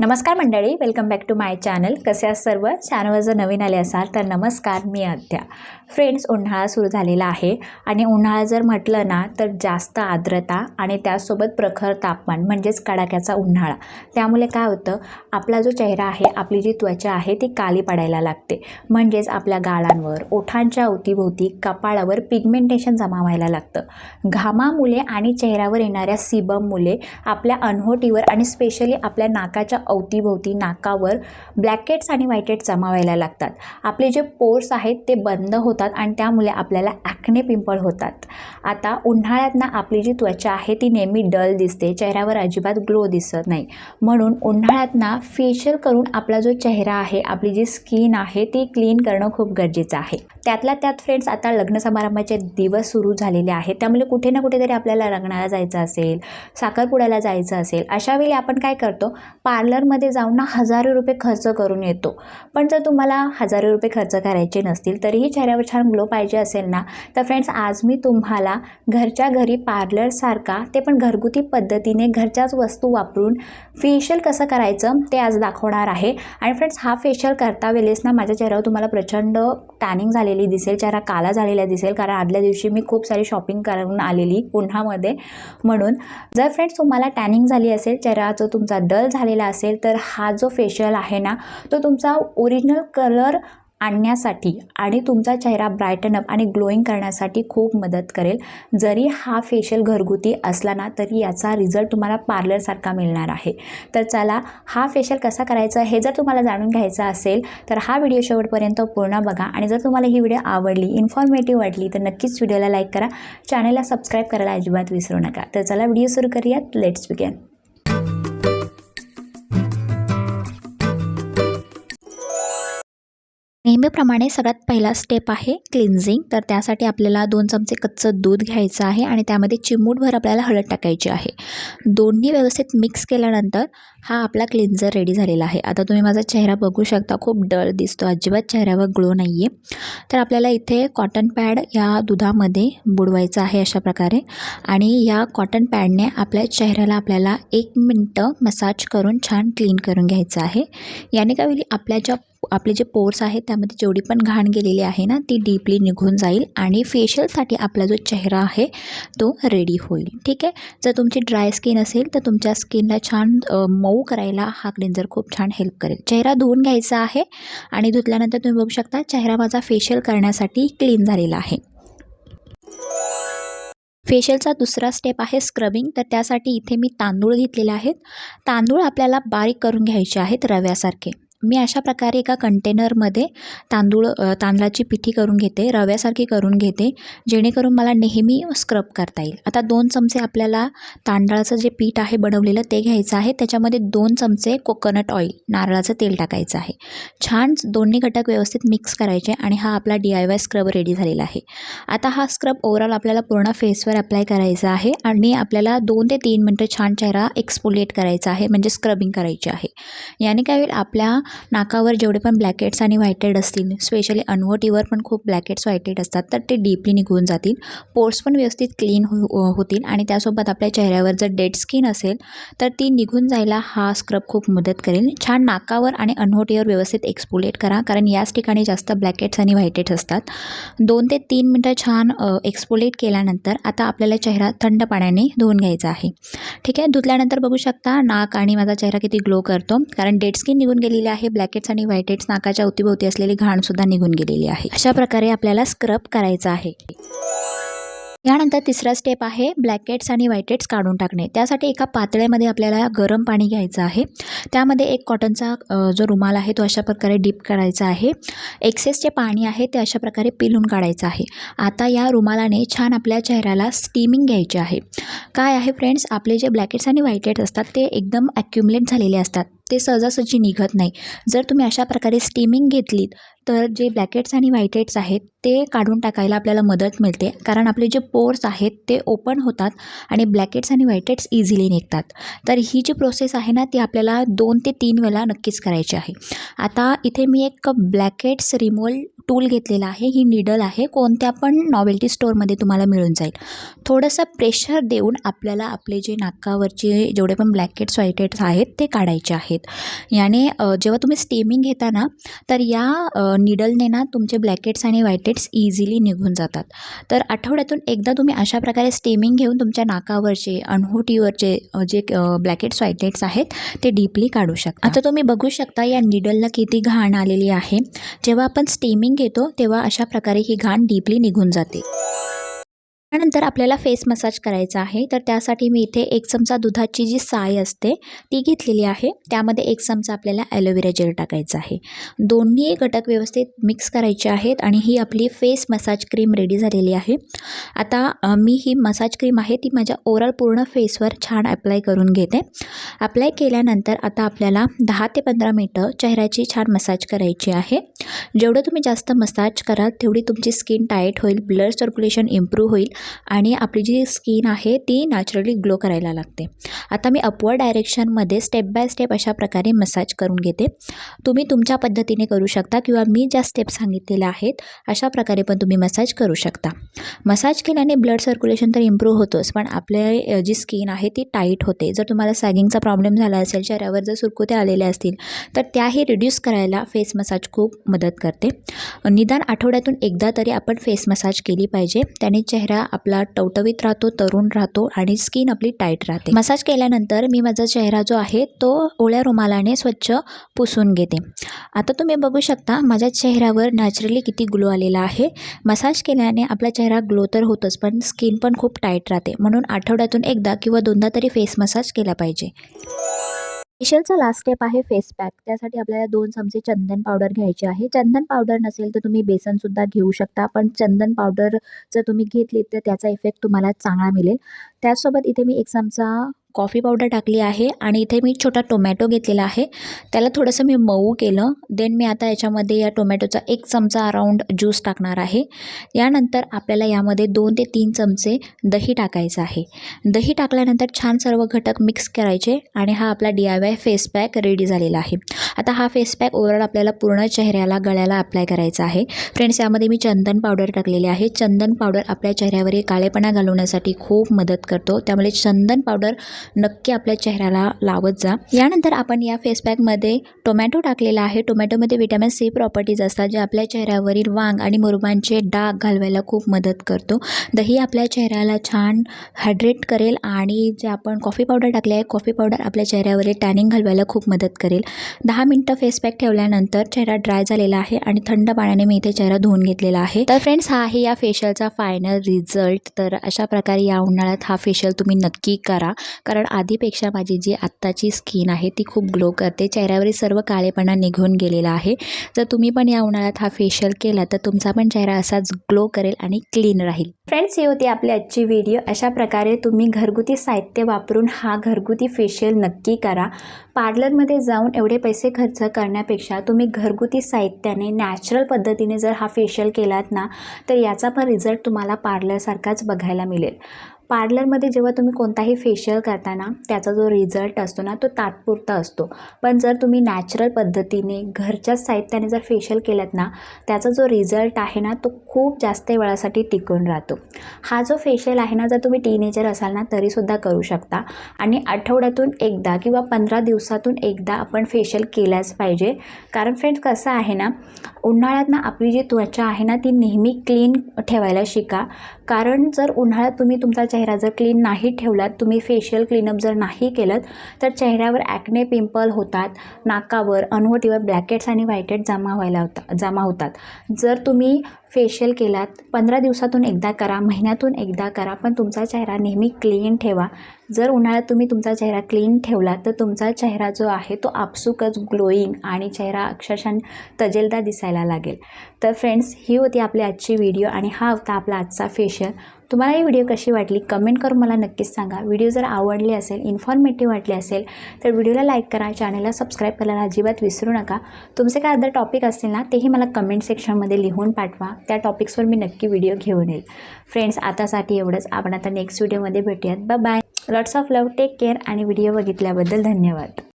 नमस्कार मंडळी welcome back to my channel कसे आहात सर्व? चॅनलवर जर नवीन आले असाल तर नमस्कार मी अद्या फ्रेंड्स उन्हाळा सुरू झालेला आहे आणि उन्हाळा जर म्हटलं ना तर जास्त आर्द्रता आणि त्यासोबत प्रखर तापमान म्हणजेच कडाक्याचा उन्हाळा. त्यामुळे काय होतं आपला जो चेहरा आहे आपली जी त्वचा आहे ती काली पडायला लागते. म्हणजेच आपल्या गाळांवर ओठांच्या अवतीभोवती कपाळावर पिगमेंटेशन जमा व्हायला लागतं. घामामुळे आणि चेहऱ्यावर येणाऱ्या सिबममुळे आपल्या अनहोटीवर आणि स्पेशली आपल्या नाकाच्या अवतीभोवती नाकावर ब्लॅकेट्स आणि व्हायटेट्स जमावायला लागतात. आपले जे पोर्स आहेत ते बंद होतात आणि त्यामुळे आपल्याला ॲक्ने पिंपळ होतात. आता उन्हाळ्यात ना आपली जी त्वचा आहे ती नेहमी डल दिसते चेहऱ्यावर अजिबात ग्लो दिसत नाही. म्हणून उन्हाळ्यात ना फेशियल करून आपला जो चेहरा आहे आपली जी स्किन आहे ती क्लीन करणं खूप गरजेचं आहे. त्यातल्या त्यात फ्रेंड्स आता लग्न समारंभाचे दिवस सुरू झालेले आहेत. त्यामुळे कुठे ना कुठेतरी आपल्याला लग्नाला जायचं असेल साखरपुड्याला जायचं असेल अशा वेळी आपण काय करतो? पार्लर पार्लरमध्ये जाऊन ना हजारो रुपये खर्च करून येतो. पण जर तुम्हाला हजारो रुपये खर्च करायचे नसतील तरीही चेहऱ्यावर छान ग्लो पाहिजे असेल ना? तर फ्रेंड्स आज मी तुम्हाला घरच्या घरी पार्लरसारखा ते पण घरगुती पद्धतीने घरच्याच वस्तू वापरून फेशियल कसं करायचं ते आज दाखवणार आहे. आणि फ्रेंड्स हा फेशियल करता वेळेस ना माझ्या चेहऱ्यावर तुम्हाला प्रचंड टॅनिंग झालेली दिसेल चेहरा काला झालेला दिसेल कारण आदल्या दिवशी मी खूप सारी शॉपिंग करून आलेली उन्हामध्ये. म्हणून जर फ्रेंड्स तुम्हाला टॅनिंग झाली असेल चेहरा जो तुमचा डल झालेला असेल तर हा जो फेशियल आहे ना तो तुमचा ओरिजिनल कलर आणण्यासाठी आणि तुमचा चेहरा ब्रायटन अप आणि ग्लोईंग करण्यासाठी खूप मदत करेल. जरी हा फेशियल घरगुती असला ना तरी याचा रिझल्ट तुम्हाला पार्लरसारखा मिळणार आहे. तर चला हा फेशियल कसा करायचा हे जर तुम्हाला जाणून घ्यायचं असेल तर हा व्हिडिओ शेवटपर्यंत पूर्ण बघा. आणि जर तुम्हाला ही व्हिडिओ आवडली इन्फॉर्मेटिव्ह वाटली तर नक्कीच व्हिडिओला लाईक करा. चॅनलला सबस्क्राईब करायला अजिबात विसरू नका. तर चला व्हिडिओ सुरू करूयात. लेट्स बिगेन नेहमीप्रमाणे सगळ्यात पहिला स्टेप आहे क्लिन्झिंग तर त्यासाठी आपल्याला दोन चमचे कच्चं दूध घ्यायचं आहे आणि त्यामध्ये चिमूटभर आपल्याला हळद टाकायची आहे. दोन्ही व्यवस्थित मिक्स केल्यानंतर हा आपला क्लिन्झर रेडी झालेला आहे. आता तुम्ही माझा चेहरा बघू शकता खूप डळ दिसतो अजिबात चेहऱ्यावर ग्लो नाही आहे तर आपल्याला इथे कॉटन पॅड या दुधामध्ये बुडवायचं आहे अशा प्रकारे. आणि या कॉटन पॅडने आपल्या चेहऱ्याला आपल्याला एक मिनटं मसाज करून छान क्लीन करून घ्यायचं आहे. याने काय होईल? आपल्या ज्या आपले जे पोर्स आहेत त्यामध्ये जेवढी पण घाण गेलेली आहे ना ती डीपली निघून जाईल आणि फेशियलसाठी आपला जो चेहरा आहे तो रेडी होईल. ठीक आहे? जर तुमची ड्राय स्किन असेल तर तुमच्या स्किनला छान मऊ करायला हा क्लिन्झर खूप छान हेल्प करेल. चेहरा धुवून घ्यायचा आहे आणि धुतल्यानंतर तुम्ही बघू शकता चेहरा माझा फेशियल करण्यासाठी क्लीन झालेला आहे. फेशियलचा दुसरा स्टेप आहे स्क्रबिंग तर त्यासाठी इथे मी तांदूळ घेतलेले आहेत. तांदूळ आपल्याला बारीक करून घ्यायचे आहेत रव्यासारखे. मी अशा प्रकारे एका कंटेनरमध्ये तांदूळ तांदळाची पिठी करून घेते रव्यासारखी करून घेते जेणेकरून मला नेहमी स्क्रब करता येईल. आता दोन चमचे आपल्याला तांदळाचं जे पीठ आहे बनवलेलं ते घ्यायचं आहे. त्याच्यामध्ये दोन चमचे कोकोनट ऑइल नारळाचं तेल टाकायचं आहे. छान दोन्ही घटक व्यवस्थित मिक्स करायचे आणि हा आपला D I Y scrub ready झालेला आहे. आता हा स्क्रब ओव्हरऑल आपल्याला पूर्ण फेसवर अप्लाय करायचा आहे आणि आपल्याला दोन ते तीन मिनटं छान चेहरा एक्सपोलिएट करायचा आहे म्हणजे स्क्रबिंग करायची आहे. याने काय होईल? आपल्या नाकावर जेवढे पण ब्लॅकेट्स आणि व्हायटेड असतील स्पेशली अनवटीवर पण खूप ब्लॅकेट्स व्हायटेड असतात तर ते डीपली निघून जातील. पोर्स पण व्यवस्थित क्लीन हो होतील आणि त्यासोबत आपल्या चेहऱ्यावर जर डेड स्किन असेल तर ती निघून जायला हा स्क्रब खूप मदत करेल. छान नाकावर आणि अनहोटीवर व्यवस्थित एक्सपोलेट करा कारण याच ठिकाणी जास्त ब्लॅकेट्स आणि व्हायटेड्स असतात. दोन ते तीन मिनटं छान एक्सपोलेट केल्यानंतर आता आपल्याला चेहरा थंड पाण्याने धुवून घ्यायचा आहे. ठीक आहे? धुतल्यानंतर बघू शकता नाक आणि माझा चेहरा किती ग्लो करतो कारण डेड स्किन निघून गेलेली आहे ब्लॅकेट्स आणि व्हायटेट्स नाकाच्या अवतीभोवती असलेली घाणसुद्धा निघून गेलेली आहे. अशा प्रकारे आपल्याला स्क्रब करायचा आहे. यानंतर तिसरा स्टेप आहे ब्लॅकेट्स आणि व्हायटेट्स काढून टाकणे. त्यासाठी एका पातळ्यामध्ये आपल्याला गरम पाणी घ्यायचं आहे. त्यामध्ये एक कॉटनचा जो रुमाल आहे तो अशा प्रकारे डीप करायचा आहे. एक्सेस जे पाणी आहे ते अशा प्रकारे पिलून काढायचं आहे. आता या रुमालाने छान आपल्या चेहऱ्याला स्टीमिंग घ्यायची आहे. काय आहे फ्रेंड्स आपले जे ब्लॅकेट्स आणि व्हायटेट्स असतात ते एकदम ॲक्युमुलेट झालेले असतात. ते सहजासहजी निघत नाही. जर तुम्ही अशा प्रकारे स्टीमिंग घेतलीत तर जे ब्लॅकेट्स आणि व्हायटेट्स आहेत ते काढून टाकायला आपल्याला मदत मिळते. कारण आपले जे पोर्स आहेत ते ओपन होतात आणि ब्लॅकेट्स आणि व्हायटेट्स इझिली निघतात. तर ही जी प्रोसेस आहे ना ती आपल्याला दोन ते तीन वेळा नक्कीच करायची आहे. आता इथे मी एक ब्लॅकेट्स रिमोल टूल घेतलेला आहे. ही निडल आहे. कोणत्या पण नॉवेल्टी स्टोअरमध्ये तुम्हाला मिळून जाईल. थोडंसं प्रेशर देऊन आपल्याला आपले जे नाकावरचे जेवढे पण ब्लॅकेट्स व्हायटेट्स आहेत ते काढायचे आहेत याने जेव्हा तुम्ही स्टेमिंग घेता ना तर या निडलने ना तुमचे ब्लॅकेट्स आणि व्हाईटेट्स इझिली निघून जातात. तर आठवड्यातून एकदा तुम्ही अशा प्रकारे स्टेमिंग घेऊन तुमच्या नाकावरचे अनहोटीवरचे जे ब्लॅकेट्स व्हायटेट्स आहेत ते डीपली काढू शकता. आता तुम्ही बघू शकता या निडलला किती घाण आलेली आहे. जेव्हा आपण स्टेमिंग घेतो तेव्हा अशा प्रकारे ही घाण डीपली निघून जाते. त्यानंतर आपल्याला फेस मसाज करायचा आहे. तर त्यासाठी मी इथे एक चमचा दुधाची जी साय असते ती घेतलेली आहे. त्यामध्ये एक चमचा आपल्याला ॲलोवेरा जेल टाकायचा आहे. दोन्ही घटक व्यवस्थित मिक्स करायचे आहेत आणि ही आपली फेस मसाज क्रीम रेडी झालेली आहे. आता मी ही मसाज क्रीम आहे ती माझ्या ओवरऑल पूर्ण फेसवर छान अप्लाय करून घेते. अप्लाय केल्यानंतर आता आपल्याला दहा ते पंधरा मिनटं चेहऱ्याची छान मसाज करायची आहे. जेवढं तुम्ही जास्त मसाज कराल तेवढी तुमची स्किन टाईट होईल ब्लड सर्क्युलेशन इम्प्रूव्ह होईल आणि आपली जी स्किन आहे ती नॅचरली ग्लो करायला लागते. आता मी अपवर्ड डायरेक्शनमध्ये स्टेप बाय स्टेप अशा प्रकारे मसाज करून घेते. तुम्ही तुमच्या पद्धतीने करू शकता किंवा मी ज्या स्टेप सांगितलेल्या आहेत अशा प्रकारे पण तुम्ही मसाज करू शकता. मसाज केल्याने ब्लड सर्क्युलेशन तर इम्प्रूव्ह होतोच पण आपल्या जी स्किन आहे ती टाईट होते. जर तुम्हाला सॅगिंगचा प्रॉब्लेम झाला असेल चेहऱ्यावर जर सुरकुत्या आलेल्या असतील तर त्याही रिड्यूस करायला फेस मसाज खूप मदत करते. निदान आठवड्यातून एकदा तरी आपण फेस मसाज केली पाहिजे. त्याने चेहरा आपला टवटवीत राहतो तरुण राहतो आणि स्किन आपली टाईट राहते. मसाज केल्यानंतर मी माझा चेहरा जो आहे तो ओळ्या रुमालाने स्वच्छ पुसून घेते. आता तुम्ही बघू शकता माझ्या चेहऱ्यावर नॅचरली किती ग्लो आलेला आहे. मसाज केल्याने आपला चेहरा ग्लो तर होतोच पण स्किन पण खूप टाईट राहते. म्हणून आठवड्यातून एकदा किंवा दोनदा तरी फेस मसाज केला पाहिजे. फेशियलचा लास्ट स्टेप आहे फेस पॅक त्यासाठी आपल्याला दोन चमचे चंदन पावडर घ्यायचे आहे. चंदन पावडर नसेल तर तुम्ही बेसनसुद्धा घेऊ शकता पण चंदन पावडर जर तुम्ही घेतली तर त्याचा इफेक्ट तुम्हाला चांगला मिळेल. त्याचसोबत इथे मी एक चमचा कॉफी पावडर टाकली आहे आणि इथे मी छोटा टोमॅटो घेतलेला आहे. त्याला थोडंसं मी मऊ केलं. देन मी आता याच्यामध्ये या टोमॅटोचा एक चमचा अराऊंड ज्यूस टाकणार आहे. यानंतर आपल्याला यामध्ये दोन ते तीन चमचे दही टाकायचं आहे. दही टाकल्यानंतर छान सर्व घटक मिक्स करायचे आणि हा आपला D I Y face pack ready झालेला आहे. आता हा फेस पॅक ओव्हरऑल आपल्याला पूर्ण चेहऱ्याला गळ्याला अप्लाय करायचा आहे. फ्रेंड्स यामध्ये मी चंदन पावडर टाकलेली आहे. चंदन पावडर आपल्या चेहऱ्यावरील काळेपणा घालवण्यासाठी खूप मदत करतो. त्यामुळे चंदन पावडर नक्की आपल्या चेहऱ्याला लावत जा. यानंतर आपण या फेस पॅकमध्ये टोमॅटो टाकलेला आहे. टोमॅटोमध्ये विटॅमिन सी प्रॉपर्टीज असतात जे आपल्या चेहऱ्यावरील वांग आणि मुरबांचे डाग घालवायला खूप मदत करतो. दही आपल्या चेहऱ्याला छान हायड्रेट करेल आणि जे आपण कॉफी पावडर टाकले आहे कॉफी पावडर आपल्या चेहऱ्यावरील टॅनिंग घालवायला खूप मदत करेल. दहा मिनटं फेस पॅक ठेवल्यानंतर चेहरा ड्राय झालेला आहे आणि थंड पाण्याने मी इथे चेहरा धुवून घेतलेला आहे. तर फ्रेंड्स हा आहे या फेशियलचा फायनल रिझल्ट तर अशा प्रकारे या उन्हाळ्यात हा फेशियल तुम्ही नक्की करा. कारण आधीपेक्षा माझी जी आत्ताची स्किन आहे ती खूप ग्लो करते. चेहऱ्यावरील सर्व काळेपणा निघून गेलेला आहे. जर तुम्ही पण या उन्हाळ्यात हा फेशियल केला तर तुमचा पण चेहरा असाच ग्लो करेल आणि क्लीन राहील. फ्रेंड्स हे होते आपली आजची व्हिडिओ अशा प्रकारे तुम्ही घरगुती साहित्य वापरून हा घरगुती फेशियल नक्की करा. पार्लरमध्ये जाऊन एवढे पैसे खर्च करण्यापेक्षा तुम्ही घरगुती साहित्याने नॅचरल पद्धतीने जर हा फेशियल केलात ना तर याचा पण रिझल्ट तुम्हाला पार्लरसारखाच बघायला मिळेल. पार्लरमध्ये जेव्हा तुम्ही कोणताही फेशियल करताना त्याचा जो रिझल्ट असतो ना तो तात्पुरता असतो. पण जर तुम्ही नॅचरल पद्धतीने घरच्याच साहित्याने जर फेशियल केलात ना त्याचा जो रिझल्ट आहे ना तो खूप जास्त वेळासाठी टिकून राहतो. हा जो फेशियल आहे ना जर तुम्ही टीनेजर असाल ना तरीसुद्धा करू शकता. आणि आठवड्यातून एकदा किंवा पंधरा दिवसातून एकदा आपण फेशियल केल्याच पाहिजे. कारण फ्रेंड्स कसं आहे ना उन्हाळ्यात ना आपली जी त्वचा आहे ना ती नेहमी क्लीन ठेवायला शिका. कारण जर उन्हाळ्यात तुम्ही तुमचा चेहरा जर क्लीन नाही ठेवलात तुम्ही फेशियल क्लीनअप जर नाही केलं तर चेहऱ्यावर ॲक्ने पिंपल होतात नाकावर अनवटीवर ब्लॅकेट्स आणि व्हायटेट जमा व्हायला होता जमा होतात. जर तुम्ही फेशियल केलात पंधरा दिवसातून एकदा करा महिन्यातून एकदा करा पण तुमचा चेहरा नेहमी क्लीन ठेवा. जर उन्हाळ्यात तुम्ही तुमचा चेहरा क्लीन ठेवला तर तुमचा चेहरा जो आहे तो आपसुकच ग्लोईंग आणि चेहरा अक्षरशः तजेलदार दिसायला लागेल. तर फ्रेंड्स ही होती आपली आजची व्हिडिओ आणि हा होता आपला आजचा फेशियल तुम्हाला ही व्हिडिओ कशी वाटली कमेंट करून मला नक्कीच सांगा. व्हिडिओ जर आवडली असेल इन्फॉर्मेटिव्ह वाटली असेल तर व्हिडिओला लाईक करा चॅनलला सबस्क्राईब करायला अजिबात विसरू नका. तुमचे काय अदर टॉपिक असतील ना तेही मला कमेंट सेक्शनमध्ये लिहून पाठवा. त्या टॉपिक्सवर मी नक्की व्हिडिओ घेऊन येईल. फ्रेंड्स आतासाठी एवढंच. आपण आता नेक्स्ट व्हिडिओमध्ये भेटूयात. ब bye lots of love take care आणि व्हिडिओ बघितल्याबद्दल धन्यवाद.